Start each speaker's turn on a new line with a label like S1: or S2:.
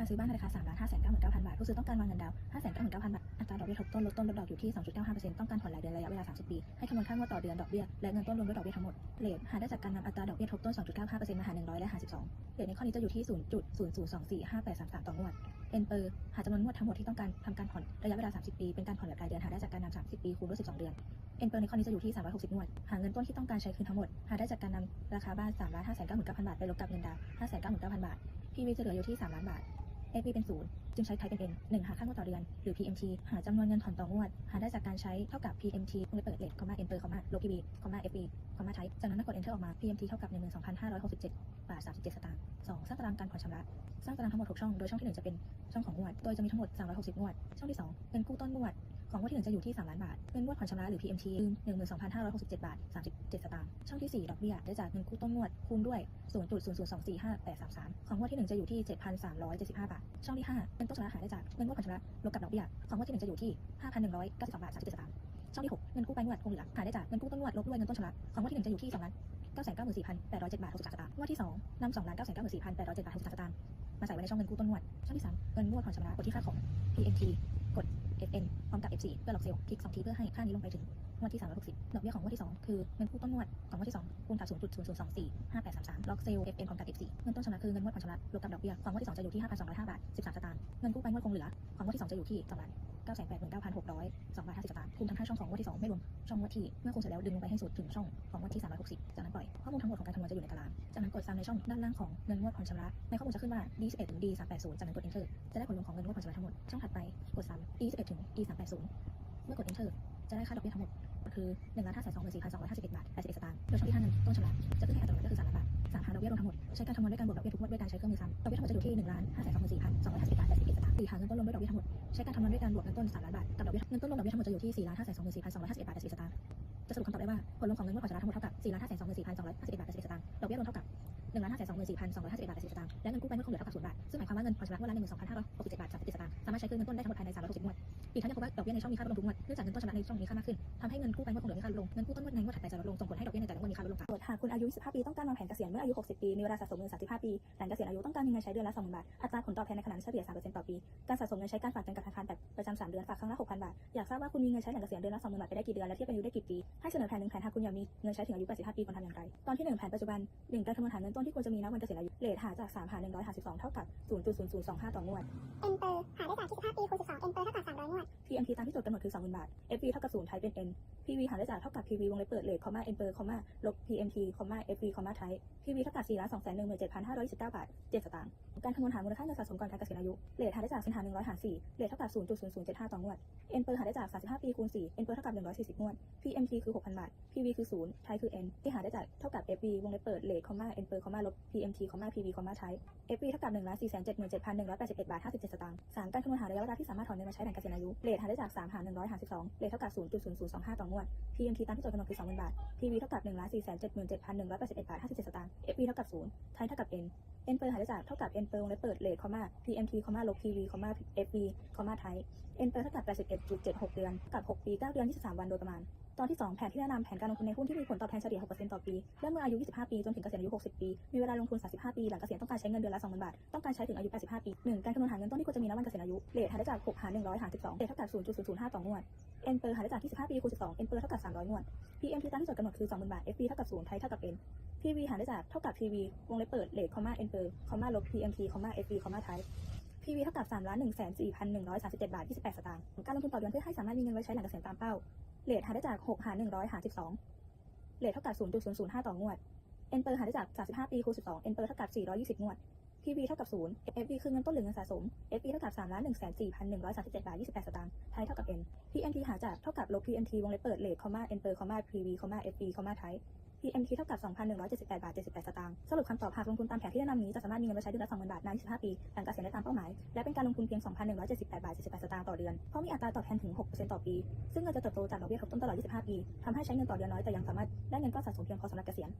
S1: การซื้อบ้านในราคา3ล้าน5 9 9 0 0 0บาท ผู้ซื้อต้องการวางเงินดาวน์5 9 9 0 0 0บาท อัตราดอกเบี้ยทบต้นลดต้นลดดอกอยู่ที่ 2.95%ต้องการผ่อนรายเดือนระยะเวลา 30 ปี ให้คำนวณค่างวดต่อเดือนดอกเบี้ย และเงินต้นรวมด้วยดอกเบี้ยทั้งหมด เรทหาได้จากการนำอัตราดอกเบี้ยทบต้น 2.95%มาหาร100 และหาร12เรทในข้อนี้จะอยู่ที่ 0.00245833 ต่องวดเอ็นเปอร์หาจำนวนงวดทั้งหมดที่ต้องการทำการผ่อนระยะเวลา 30 ปี เป็นการผ่อนแบบรายเดือนหาได้จากการนำ30 ปีคูณด้วย12 เดือนเอ็นเปอร์ในข้อนี้จะอยู่ที่ 360 งวด หาเงินต้นที่ต้องการใช้คืนทั้งหมด หาได้จากการนำราคาบ้าน3ล้าน5 9 9 0 0 0บาทไปลบกับเงินดาวน์5 9 9 0 0 0บาท PV จะเหลืออยู่ที่ 3 ล้านบาท AP เป็นศูนย์จึงใช้ type เป็น N 1 หาค่างวดต่อเดือน หรือ PMT หาจำนวนเงินผ่อนต่องวด หาได้จากการใช้เท่ากับ PMT วงเล็บเปิดเลทคอมมา enter คอมมาลบ PB คอมมา FB คอมมา type จากนั้นเมื่อกด enter ออกมา PMT เท่ากับ 12,567บาท37 สตางค์2สร้างตารางการผ่อนชำระ สร้างตารางทั้งหมด6ช่อง โดยช่องที่ 1 จะเป็นช่องของงวด โดยจะมีทั้งหมด 360 งวด ช่องที่ 2เงินกู้ต้นงวด ของงวดที่ 1 จะอยู่ที่ 3 ล้านบาทเงินงวดผ่อนชำระหรือ PMT คือ12,567 บาท 37 สตางค์ ช่องที่ 4 ดอกเบี้ยได้จากเงินกู้ต้นงวดคูณด้วย 0.002458833 ของงวดที่ 1 จะอยู่ที่ 7,375 บาทช่องที่ 5เงินต้นชำระหายได้จากเงินงวดผ่อนชำระลบกับดอกเบี้ยของงวดที่ 1 จะอยู่ที่ 5,192 บาท 37 สตางค์ ช่องที่ 6 เงินกู้ไปงวดคงเหลือหายได้จากเงินกู้ต้นงวดลบด้วยเงินต้นชำระของงวดที่ 1 จะอยู่ที่2ล้าน994,807 บาท 63 สตางค์ งวดที่ 2นำ2ล้าน994,807 บาท 63 สตางค์ มาใส่ไว้ในช่องเงินกู้ต้นงวด ช่องที่ 3 เงินงวดผ่อนชำระกดที่ค่าของ PMT กด FN พร้อมกับ F4 เพื่อหลอกเซลล์คลิก2ทีเพื่อให้ค่านี้ลงไปถึงงวดที่ 360 ดอกเบี้ยของงวดที่ 2 คือเงินกู้ต้นงวดของงวดที่ 2 คูณกับ 0.00245833ล็อกเซลล์ FN พร้อมกับ F4 เงินต้นชำระคือเงินงวดผ่อนชำระลบกับดอกเบี้ยของงวดที่ 2 จะอยู่ที่ 5,205 บาท 13สตางค์เงินกู้ไปงวดคงเหลือของงวดที่ 2 จะอยู่ที่2ล้าน 989,602บาท50สตางค์คูณทั้ง5ช่องของงวดที่2ไม่รวมช่องงวดที่เมื่อคูณเสร็จแล้วดึงลงไปให้สุดถึงช่องของงวดที่ 360 จากนั้นปล่อย ข้อมูลทั้งหมดของการคำนวณจะอยู่ในตาราง จากนั้นกดซ้ำในช่องด้านล่างของเงินงวดผ่อนชำระ ในข้อมูลจะขึ้นว่า D11 ถึง D380 จากนั้นกด enter จะได้ผลรวมของเงินงวดผ่อนชำระทั้งหมด ช่องถัดไปกดซ้ำ D11 ถึง D380 เมื่อกด enter จะได้ค่าดอกเบี้ยทั้งหมด คือ1ล้าน5 2 4 2 5 1บาท81สตางค์โดยช่องที่5นั้นต้นชำระจะขึ้น รวมทั้งหมด ใช้การคำนวณด้วยการบวกดอกเบี้ยทุกงวดด้วยการใช้เครื่องมือซ้ำดอกเบี้ยทั้งหมดจะอยู่ที่1ล้าน5 2 4 2 5 1บาท81สตางค์สี่หาเงินต้นรวมด้วยดอกเบี้ยทั้งหมด ใช้การคำนวณด้วยการบวกเงินต้น3ล้านบาทกับดอกเบี้ยเงินต้นรวมดอกเบี้ยทั้งหมดจะอยู่ที่4ล้าน5 2 4 2 5 1บาท81สตางค์จะสรุปคำตอบได้ว่าผลรวมของเงินงวดผ่อนชำระทั้งหมดเท่ากับ4ล้าน5 2 4 2 5 1บาท81สตางค์ดอกเบี้ยรวมเท่ากับ1ล้าน5 2 4 2 5 1บบาท80สตางค์และเงินกู้ไปเมื่อคงเหลือเท่ากับ0บาท ซึ่งหมายความว่าเงินผ่อนชำระงวดละ12,567บเจ็ดบาท37สตางค์สามารถใช้คืนเงินต้นได้ทั้งหมดภายใน360งวด อีกทั้งยังพบว่าดอกเบี้ยในช่องมีค่าลดลงทุกงวดเนื่องจากเงินต้นชำระในช่องมีค่ามากขึ้นทำให้เงินกู้ไปงวดคงเหลือมีค่าลดลง เงินกู้ต้นงวดในงวดถัดไปจะลดลงส่งผลให้ดอกเบี้ยใน มีค่าลดลงตามกฎหากคุณอายุ 25 ปีต้องการวางแผนเกษียณเมื่ออายุ 60 ปี มีเวลาสะสมเงิน 35 ปีหลังเกษียณอายุต้องการมีเงินใช้เดือนละ 20,000 บาท อัตราผลตอบแทนในขณะเฉลี่ย 3%ต่อปี การสะสมเงินใช้การฝากเงินกับธนาคารแบบประจำ 3 เดือนฝากครั้งละ 6,000 บาท อยากทราบว่าคุณมีเงินใช้หลังเกษียณเดือนละ 20,000 บาทไปได้กี่เดือนและเทียบเป็นอายุได้กี่ปี ให้เสนอแผนหนึ่งแผนหากคุณอยากมีเงินใช้ถึงอายุ 85 ปีควรทำอย่างไร ตอนที่ 1 แผนปัจจุบัน1การคำนวณหาเงินต้นที่ควรจะมีณวันเกษียณอายุเรทหาจาก3หาร100หาร12เท่ากับ0.0025 ต่องวด
S2: เอ็นเตอร์หาได้จาก25ปีคูณ12เอ็นเตอร์เท่ากับ300งวด
S1: PMT ตามที่โจทย์กำหนดคือ20,000บาท FV เท่ากับศูนย์ไทยเป็น N PV หาได้จากเท่ากับ PV วงเล็บเปิดเลทคอมมา N เปอร์คอมมาลบ PMT คอมมา FV คอมมาไทย PV เท่ากับ4ล้าน2 1 7 5 2 9บาท7สตางค์การคำนวณหามูลค่าเงินสะสมก่อนการเกษียณอายุเรทหาได้จาก1หาร100หาร4เรทเท่ากับ0.0075ต่องวด N เปอร์หาได้จาก35ปีคูณ4 N เปอร์เท่ากับ140งวด PMT คือ6,000บาท PV คือ0ไทยคือ N ที่หาได้จากเท่ากับ FV วงเล็บเปิดเลทคอมมา N เปอร์คอมมาลบ PMT คอมมา PV คอมมาไทย FV เท่ากับ1ล้าน4 7 7 181บาท57สตางค์3การคำนวณหาระยะเวลาที่สามารถถอนเงินมาใช้หลังเกษียณอายุเรทหาได้จาก3หาร100หาร12เรทเท่ากับ 0.0025 ต่องวด PMT ตามที่โจทย์กำหนดคือ20,000 บาท PV เท่ากับ1ล้าน4 7 7 181บาท57สตางค์ FV เท่ากับ0ไทยเท่ากับ N N เปอร์หาได้จากเท่ากับ N เปอร์วงเล็บเปิดเลทคอมมา PMT คอมมาลบ PV คอมมา FV คอมมาไทย N เปอร์เท่ากับ81.76 เดือนกับ 6 ปี 9 เดือน 23 วันโดยประมาณตอนที่ 2 แผนที่แนะนำแผนการลงทุนในหุ้นที่มีผลตอบแทนเฉลี่ย 6%ต่อปี เริ่มเมื่ออายุ 25 ปี จนถึงเกษียณอายุ 60 ปี มีเวลาลงทุน 35 ปี หลังเกษียณต้องการใช้เงินเดือนละ 20,000 บาท ต้องการใช้ถึงอายุ 85 ปี 1 การคำนวณหาเงินต้นที่ ควรจะมีณวันเกษียณอารทหาได้จาก6หาร100หาร12เรทเท่ากับ0.005ต่องวด N เปอร์หาได้จาก25ปีคูณ12 N เปอร์เท่ากับ300งวด PMT ตามที่จทย์กำหนดคือ20,000บาท FP เท่ากับ0ไทยเท่ากับ N PV หาได้จากเท่ากับ PV วงเล็บเปิดเลทคอมมา N เปอร์คอมมาลบ PMT คอมมา FP คอมมาไทย PV เท่ากับ3ล้าน1 4 1 3 7บาท28สตางค์การลงทุนต่อเดือนเพื่อให้สามารถมีเงินไว้ใช้หลังเกษียณตามเป้าเรทหาได้จาก6หาร100หาร12เรทเท่ากับ0.005ต่องวด N เปอร์หาได้จาก35ปีคูณ12 N เปอร์เท่ากับ420งวด PV เท่ากับ0 FV คือเงินต้นหรือเงินสะสม FV เท่ากับ3ล้าน1 4 1 3 7บาท28 สตางค์ไทยเท่ากับ N PMT หาจากเท่ากับลบ PMT วงเล็บเปิดเลทคอมมา N เปอร์คอมมา PV คอมมา FV คอมมาไทย PMT เท่ากับ 2,178 บาท 78 สตางค์ สรุปคำตอบหากลงทุนตามแผนที่แนะนำนี้จะสามารถมีเงินไว้ใช้เดือนละ20,000 บาท นาน 25 ปี หลังเกษียณได้ตามเป้าหมาย และเป็นการลงทุนเพียง 2,178 บาท 78 สตางค์ต่อเดือน เพราะมีอัตราตอบแทนถึง 6%ต่อปี ซึ่งเงินจะเติบโตจากดอกเบี้ยทบต้นตลอด 25 ปี ทำให้ใช้เงินต่อเดือนน้อยแต่ยังสามารถได้เงินก้อนสะสมเพียงพอสำหรับเกษียณ